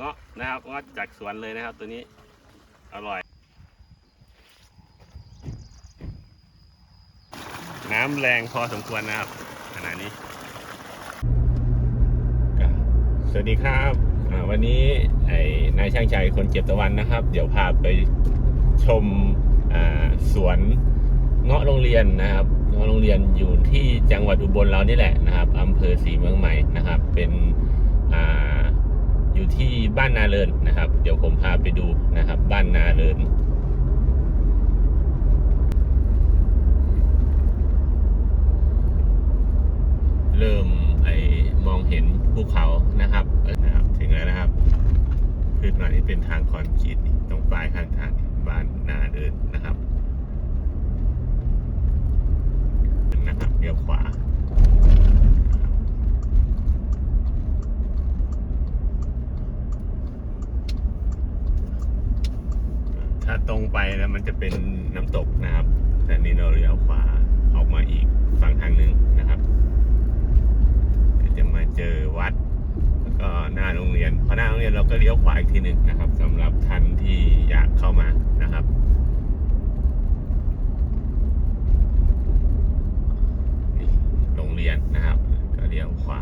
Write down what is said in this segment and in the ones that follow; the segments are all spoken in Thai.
เงาะนะครับเงาะจากสวนเลยนะครับ ตัวนี้อร่อย น้ำแรงพอสมควรนะครับขณะนี้ สวัสดีครับวันนี้ไอ้นายช่างชัยคนเก็บตะวันนะครับ เดี๋ยวพาไปชมสวนเงาะโรงเรียนนะครับเงาะโรงเรียนอยู่ที่จังหวัดอุบลเรานี่แหละนะครับอำเภอศรีเมืองใหม่นะครับ เป็นอ่า อยู่ที่บ้านนาเรินนะครับ เดี๋ยวผมพาไปดูนะครับ บ้านนาเรินเริ่มไอมองเห็นภูเขานะครับนะครับ ถึงแล้วนะครับ ขึ้นมานี่เป็นทางคอนกรีตตรงปลายข้างทางบ้านนาเดินนะครับนะครับเลี้ยวขวานะครับถ้าตรงไปแล้ว มันจะเป็นน้ำตกนะครับ แต่นี่เราเลี้ยวขวาออกมาอีกฝั่งทางหนึ่งนะครับ จะมาเจอวัด แล้วก็หน้าโรงเรียนพอหน้าโรงเรียนเราก็เลี้ยวขวาอีกทีหนึ่งนะครับสำหรับท่านที่อยากเข้ามานะครับนี่โรงเรียนนะครับ ก็เลี้ยวขวา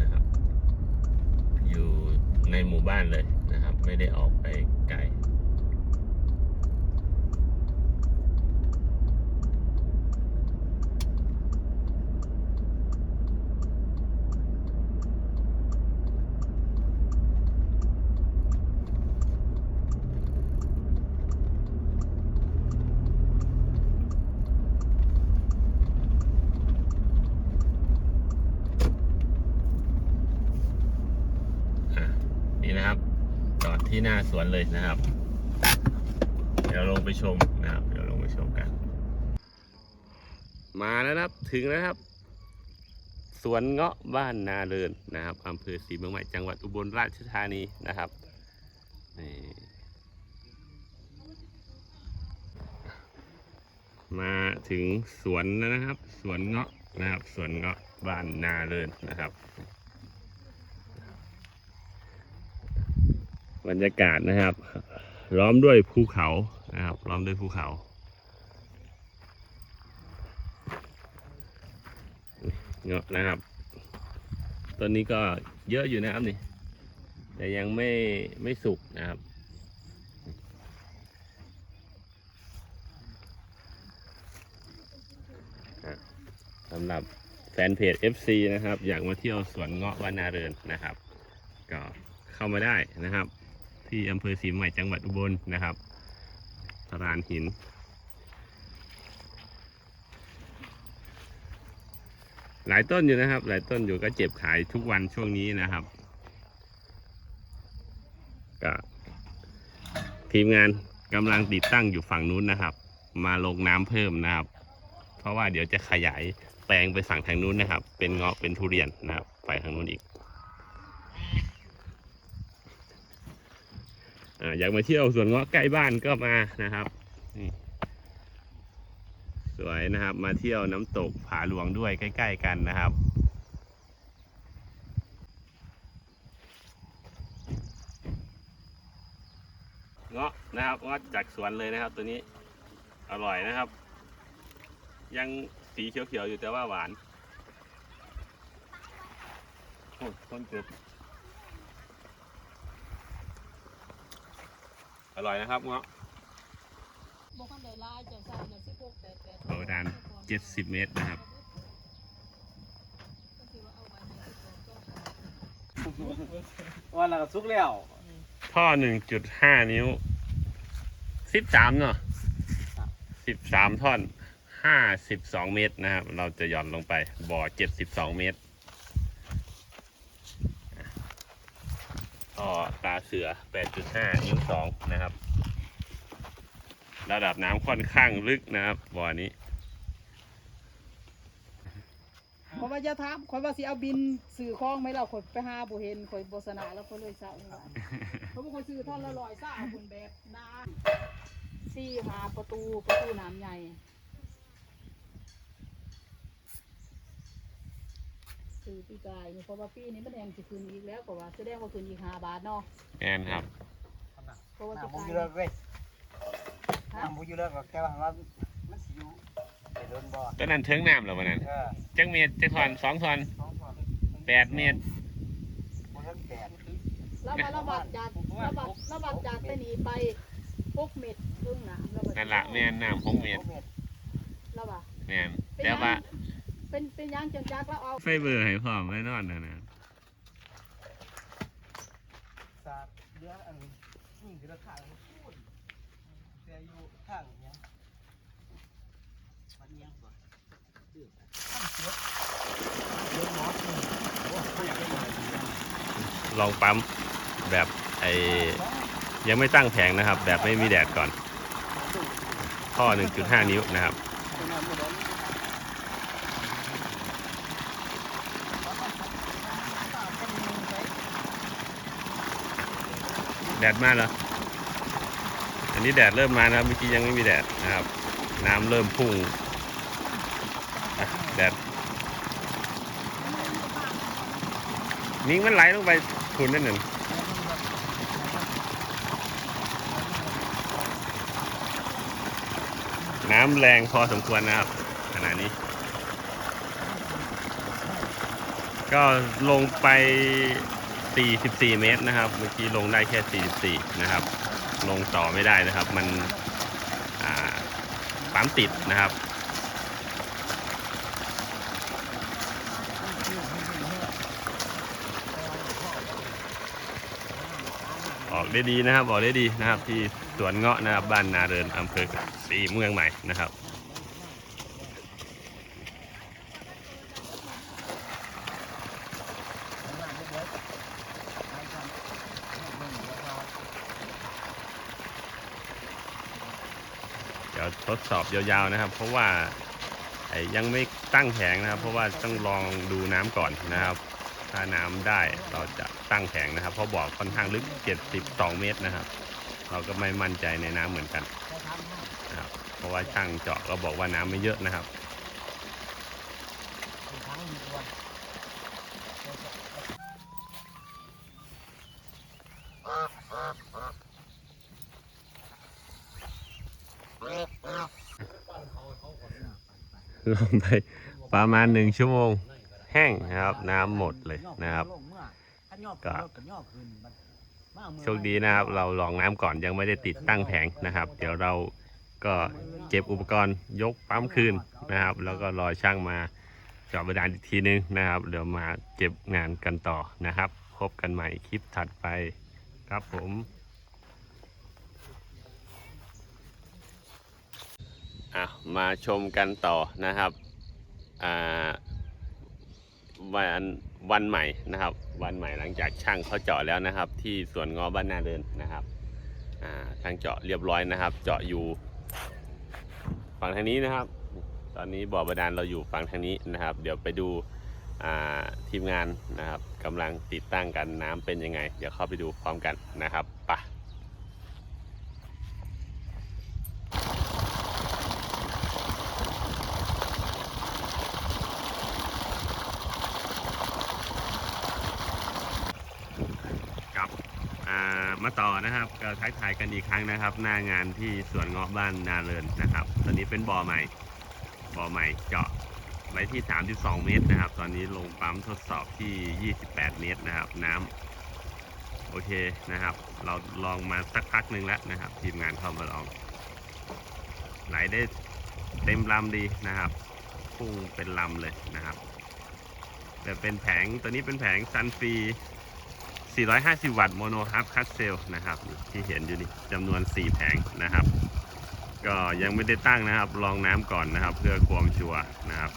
นะครับ อยู่ใน หมู่บ้านเลยนะครับ ไม่ได้ออกไปไกล อะนี่นะครับจอด ที่หน้าสวนเลยนะครับ เดี๋ยวลงไปชมนะครับ เดี๋ยวลงไปชมกัน มาแล้วนะครับถึงแล้วครับ สวนเงาะบ้านนาเรินนะครับอำเภอศรีเมืองใหม่จังหวัดอุบลราชธานีนะครับนี่มาถึงสวนแล้วนะครับ สวนเงาะนะครับ สวนเงาะบ้านนาเรินนะครับ บรรยากาศนะครับ ล้อมด้วยภูเขานะครับ ล้อมด้วยภูเขาเงาะนะครับต้นนี้ก็เยอะอยู่นะครับนี่ แต่ยังไม่ไม่สุกนะครับสำหรับแฟนเพจ FC นะครับ อยากมาเที่ยวสวนเงาะวานาเรินนะครับ ก็เข้ามาได้นะครับ ที่อำเภอศรีใหม่จังหวัดอุบลนะครับสรานหิน หลายต้นอยู่นะครับ หลายต้นอยู่ก็เจ็บขายทุกวันช่วงนี้นะครับก็ทีมงานกำลังติดตั้งอยู่ฝั่งนู้นนะครับ มาลงน้ำเพิ่มนะครับ เพราะว่าเดี๋ยวจะขยายแปลงไปฝั่งทางนู้นนะครับ เป็นเงาะเป็นทุเรียนนะครับ ไปทางนู้นอีก อ่าอยากมาเที่ยวสวนเงาะใกล้บ้านก็มานะครับนี่สวยนะครับ มาเที่ยวน้ำตกผาหลวงด้วยใกล้ ๆ กันนะครับเงาะนะครับเงาะจากสวนเลยนะครับ ตัวนี้อร่อยนะครับ ยังสีเขียวๆอยู่แต่ว่าหวานโอ้ต้นเกือบ ร่อยนะครับเงาะบ่คันได้หลายจังซั่นน่ะ16 88ประมาณ70เมตรนะครับก็สิว่าเอาไว้ให้12ก็วันละก็สุกแล้ว ท่อ1.5นิ้ว13เนาะ13ท่อน52เมตรนะครับ เราจะหย่อนลงไปบ่อ72เมตร ท่อตาเสือ 8.5 นิ้ว 2 นะครับ ระดับน้ำค่อนข้างลึกนะครับบ่อนี้เพราะว่าอย่าถามข่อยว่าสิเอาบินสื่อคล้องไหมเราข่อยไปหาบ่เห็นข่อยบ่สนะแล้วข่อยเลยเศร้านี่ว่าเขาบอกข่อยซื้อท่อนละร้อยซ่าเอาคุณแบบนาสี่หาประตูประตูน้ำใหญ่ ซื้อปีกายนี่เพราะว่าปีนี้มันแดงสิคืนอีกแล้วก็ว่าแสดงว่าคืนอีกห้าบาทเนาะแมนครับเพราะว่าปีน้ำบุกายอยู่เลิกเว้ยน้ำบุอยู่เลิกหรอกแต่ว่าว่ามันสิอยู่ไปโดนบ่ตัวนั้นเทิงน้ำแล้ววันนั้นเออจังเมตรจักทอนสองทอนสองสองแปดเมตรบ่ทันแปดแล้วมาระบาดจากระบาดระบาดจากไปนี่ไปหกเม็ดครึ่งน้ำระบาดนั่นละแมนน้ำหกเมตรระบาดแมนแต่ว่า เป็นเป็นยังจังจักแล้วเอาไฟเบอร์ให้พร้อมแน่นอนนะนะสาดเรืออันนี่คือราคาพูดแต่อยู่ข้างเนี้ยมันยังบ่าเสือเสือหมอสโอ้เขาอยากได้มาดีจังลองปั๊มแบบไอยังไม่ตั้งแผงนะครับ แบบไม่มีแดดก่อนข้อ1.5 นิ้วนะครับ แดดมากแล้วอันนี้แดดเริ่มมานะครับเมื่อกี้ยังไม่มีแดดนะครับ น้ำเริ่มพุ่งแดดนิ้งมันไหลลงไปคุณนั่นหนึ่งน้ำแรงพอสมควรนะครับขณะนี้ ก็ลงไป 44 เมตรนะครับ เมื่อกี้ลงได้แค่ 44 นะครับ ลงต่อไม่ได้นะครับ มันอ่าปั๊มติดนะครับออกได้ดีนะครับออกได้ดีนะครับ ที่สวนเงาะนะครับบ้านนาเรินอำเภอสีเมืองใหม่นะครับ ทดสอบยาวๆนะครับ เพราะว่ายังไม่ตั้งแผงนะครับ เพราะว่าต้องลองดูน้ำก่อนนะครับ ถ้าน้ำได้เราจะตั้งแผงนะครับ เพราะบ่อค่อนข้างลึก 72 เมตรนะครับ เราก็ไม่มั่นใจในน้ำเหมือนกันนะครับเพราะว่าช่างเจาะก็บอกว่าน้ำไม่เยอะนะครับ ลงไปประมาณหนึ่งชั่วโมง แห้งนะครับ น้ำหมดเลยนะครับก็โชคดีนะครับ เราลองน้ำก่อนยังไม่ได้ติดตั้งแผงนะครับ เดี๋ยวเราก็เก็บอุปกรณ์ยกปั๊มคืนนะครับ แล้วก็รอช่างมาเจาะบาดาลอีกทีนึงนะครับ เดี๋ยวมาเก็บงานกันต่อนะครับ พบกันใหม่คลิปถัดไปครับผม อะมาชมกันต่อนะครับอ่าวันวันใหม่นะครับ วันใหม่หลังจากช่างเขาเจาะแล้วนะครับ ที่สวนงอบ้านนาเดินนะครับอ่าช่างเจาะเรียบร้อยนะครับ เจาะอยู่ ฝั่งทางนี้นะครับ ตอนนี้บ่อบาดาลเราอยู่ฝั่งทางนี้นะครับ เดี๋ยวไปดูทีมงานนะครับกำลังติดตั้งกันน้ำเป็นยังไง เดี๋ยวเข้าไปดูพร้อมกันนะครับไป กับมาต่อนะครับก็ทักทายกันอีกครั้งนะครับ หน้างานที่สวนเงาะบ้านนาเรินนะครับ ตอนนี้เป็นบ่อใหม่บ่อใหม่เจาะไว้ที่ 32 เมตรนะครับ ตอนนี้ลงปั๊มทดสอบที่ 28 เมตรนะครับ น้ำโอเคนะครับ เราลองมาสักพักหนึ่งแล้วนะครับ ทีมงานเข้ามาลอง ไหลได้เต็มลำดีนะครับพุ่งเป็นลำเลยนะครับแต่เป็นแผงตัวนี้เป็นแผงซันฟรี 450 วัตต์โมโนฮับคัสเซลนะครับ ที่เห็นอยู่นี่จำนวน 4 แผงนะครับ ก็ยังไม่ได้ตั้งนะครับ ลองน้ำก่อนนะครับ เพื่อความชัวร์นะครับ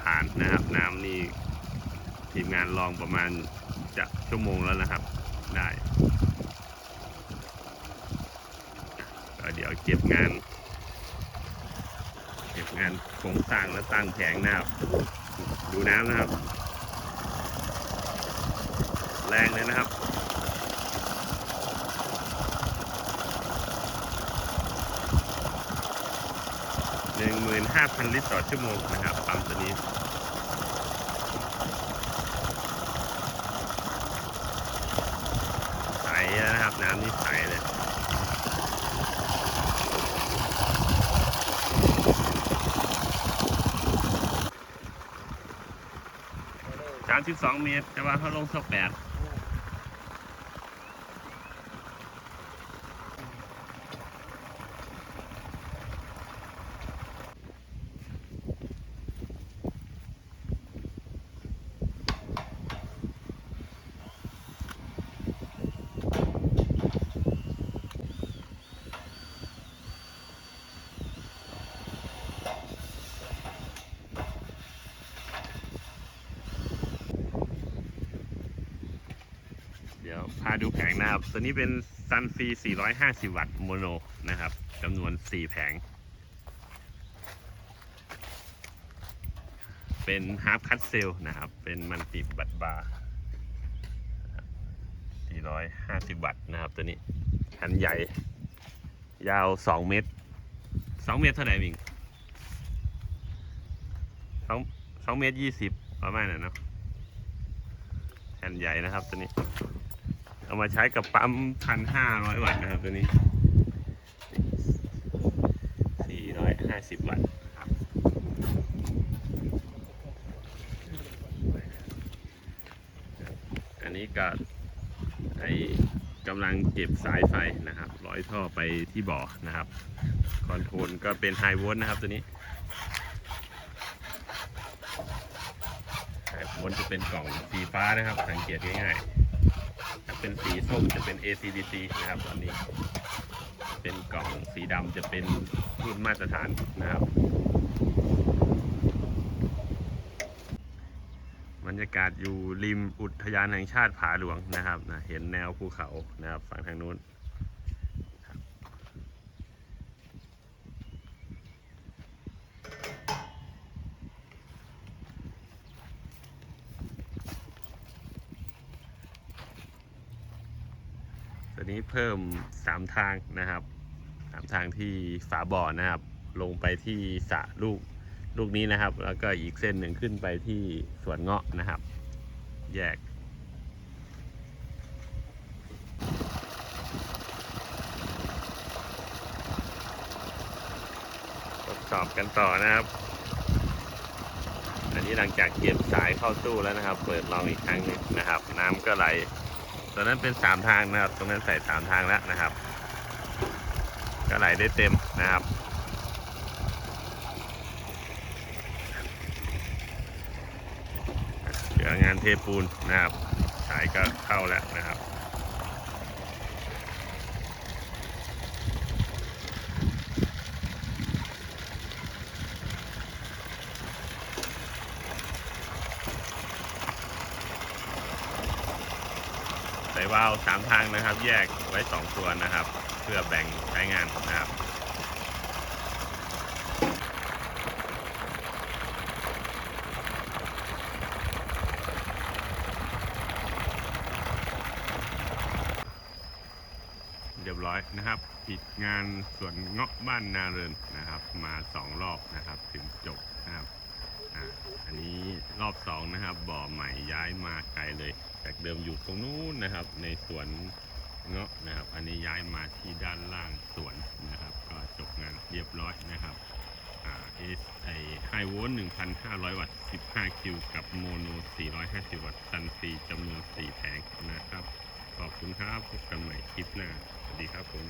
ผ่านนะครับ น้ำนี่ทีมงานลองประมาณจะชั่วโมงแล้วนะครับ ได้ก็เดี๋ยวเก็บงาน เก็เก็บงานโครงสร้างและตั้งแผงนะครับ ดูน้ำนะครับ แรงเลยนะครับหนึ่งหมื่นห้าพันลิตรต่อชั่วโมงนะครับปั๊มตัวนี้ใสนะครับ น้ำนี่ใสเลย สามสิบสองเมตร แต่ว่าเขาลงสักแปด พาดูแผงนะครับ ตัวนี้เป็นซันฟรี450 วัตต์โมโนนะครับจำนวน 4 แผง เป็นฮาร์ c คัตเซลนะครับ เป็นมันติบัตบาร์450 วัตต์นะครับตัวนี้คันใหญ่ ยาว 2 เมตร 2 เมตรเท่าไหร่มิง2 2เมตร 20 ประมาณนั้นเนาะแผ่นใหญ่นะครับตัวนี้ เอามาใช้กับปั๊มพันห้าร้อยวัตต์นะครับตัวนี้สี่ร้อยห้าสิบวัตต์ครับอันนี้ก็ไอกำลังเก็บสายไฟนะครับ ร้อยท่อไปที่บ่อนะครับ คอนโทรลก็เป็นไฮโวลต์นะครับตัวนี้ไฮโวลต์จะเป็นกล่องสีฟ้านะครับ สังเกตง่ายๆ เป็นสีส้มจะเป็น ACDC นะครับตอนนี้ เป็นกล่องสีดำจะเป็นรุ่นมาตรฐานนะครับ บรรยากาศอยู่ริมอุทยานแห่งชาติผาหลวงนะครับนะเห็นแนวภูเขานะครับฝั่งทางนู้นครับตัวนี้ เพิ่มสามทางนะครับสามทางที่ฝาบ่อนะครับ ลงไปที่สระลูกลูกนี้นะครับ แล้วก็อีกเส้นหนึ่งขึ้นไปที่สวนเงาะนะครับ แยกทดสอบกันต่อนะครับ อันนี้หลังจากเก็บสายเข้าตู้แล้วนะครับ เปิดลองอีกครั้งหนึงนะครับ น้ำก็ไหล ตอนนั้นเป็นสามทางนะครับ ตรงนั้นใส่สามทางแล้วนะครับ ก็ไหลได้เต็มนะครับเหลืองานเทปูนนะครับสายก็เข้าแล้วนะครับ ส่วาล์วสามทางนะครับ แยกไว้สองตัวนะครับ เพื่อแบ่งใช้งานนะครับเรียบร้อยนะครับปิดงานสวนเงาะบ้านนาเรินนะครับ มาสองรอบนะครับ ถึงจบนะครับอ่าอันนี้ รอบสองนะครับ บ่อใหม่ย้ายมาไกลเลย จากเดิมอยู่ตรงนู้นนะครับ ในสวนเงาะนะครับ อันนี้ย้ายมาที่ด้านล่างสวนนะครับ ก็จบงานเรียบร้อยนะครับอ่าเอสไอไฮโวลต์1,500 วัตต์ 15 คิว กับโมโน 450 วัตต์ซันซีจำนวน 4 แผงนะครับ ขอบคุณครับ พบกันใหม่คลิปหน้า สวัสดีครับผม